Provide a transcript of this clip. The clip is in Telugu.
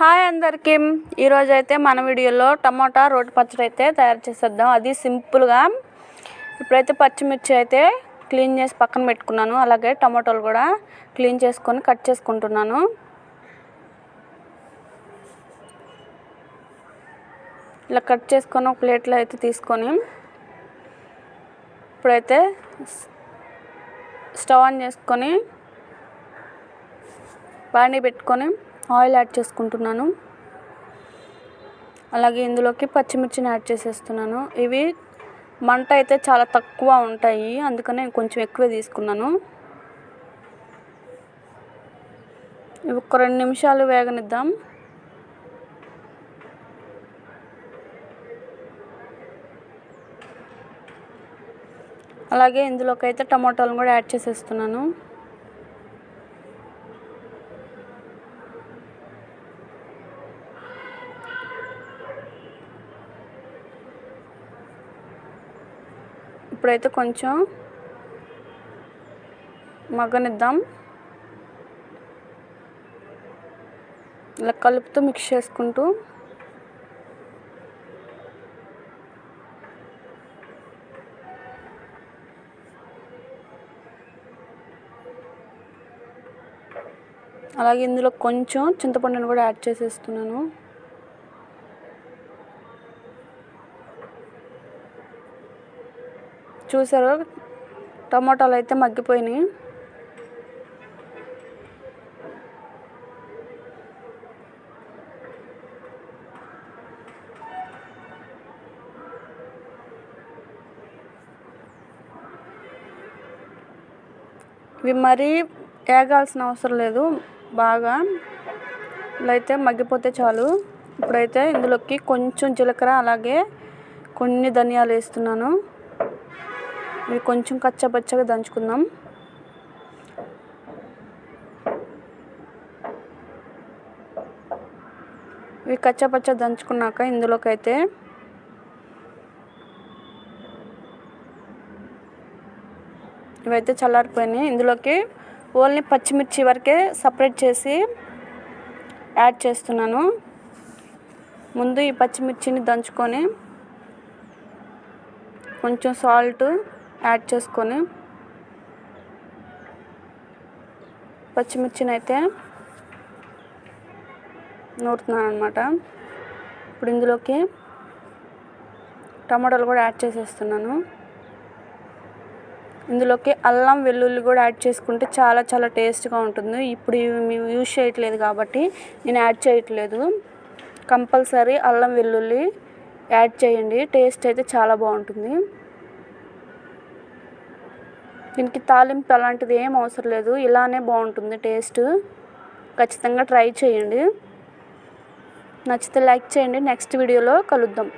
హాయ్ అందరికీ. ఈరోజు అయితే మన వీడియోలో టమాటా రోటి పచ్చడి అయితే తయారు చేసేద్దాం. అది సింపుల్గా ఇప్పుడైతే పచ్చిమిర్చి అయితే క్లీన్ చేసి పక్కన పెట్టుకున్నాను. అలాగే టమాటోలు కూడా క్లీన్ చేసుకొని కట్ చేసుకుంటున్నాను. ఇలా కట్ చేసుకొని ఒక ప్లేట్లో అయితే తీసుకొని ఇప్పుడైతే స్టవ్ ఆన్ చేసుకొని బాండీ పెట్టుకొని ఆయిల్ యాడ్ చేసుకుంటున్నాను. అలాగే ఇందులోకి పచ్చిమిర్చిని యాడ్ చేసేస్తున్నాను. ఇవి మంట అయితే చాలా తక్కువ ఉంటాయి. అందుకనే కొంచెం ఎక్కువే తీసుకున్నాను. ఇవి ఒక రెండు నిమిషాలు వేగనిద్దాం. అలాగే ఇందులోకి అయితే టమాటాలను కూడా యాడ్ చేసేస్తున్నాను. ఇప్పుడైతే కొంచెం మగ్గనిద్దాం. ఇలా కలుపుతూ మిక్స్ చేసుకుంటూ. అలాగే ఇందులో కొంచెం చింతపండును కూడా యాడ్ చేసేస్తున్నాను. చూసారు? టమాటాలు అయితే మగ్గిపోయినాయి. ఇవి మరీ వేగాల్సిన అవసరం లేదు. బాగా ఇలా అయితే మగ్గిపోతే చాలు. ఇప్పుడైతే ఇందులోకి కొంచెం జీలకర్ర అలాగే కొన్ని ధనియాలు వేస్తున్నాను. ఇవి కొంచెం కచ్చపచ్చగా దంచుకుందాం. ఇవి కచ్చపచ్చ దంచుకున్నాక ఇందులోకైతే ఇవైతే చల్లారిపోయినాయి. ఇందులోకి ఓన్లీ పచ్చిమిర్చి వరకే సపరేట్ చేసి యాడ్ చేస్తున్నాను. ముందు ఈ పచ్చిమిర్చిని దంచుకొని కొంచెం సాల్ట్ యాడ్ చేసుకొని పచ్చిమిర్చిని అయితే నూరుతున్నాను అనమాట ఇప్పుడు ఇందులోకి టమాటాలు కూడా యాడ్ చేసేస్తున్నాను. ఇందులోకి అల్లం వెల్లుల్లి కూడా యాడ్ చేసుకుంటే చాలా చాలా టేస్ట్గా ఉంటుంది. ఇప్పుడు ఇవి మేము యూజ్ చేయట్లేదు కాబట్టి నేను యాడ్ చేయట్లేదు. కంపల్సరీ అల్లం వెల్లుల్లి యాడ్ చేయండి. టేస్ట్ అయితే చాలా బాగుంటుంది. దీనికి తాలింపు అలాంటిది ఏం అవసరం లేదు. ఇలానే బాగుంటుంది టేస్ట్. ఖచ్చితంగా ట్రై చేయండి. నచ్చితే లైక్ చేయండి. నెక్స్ట్ వీడియోలో కలుద్దాం.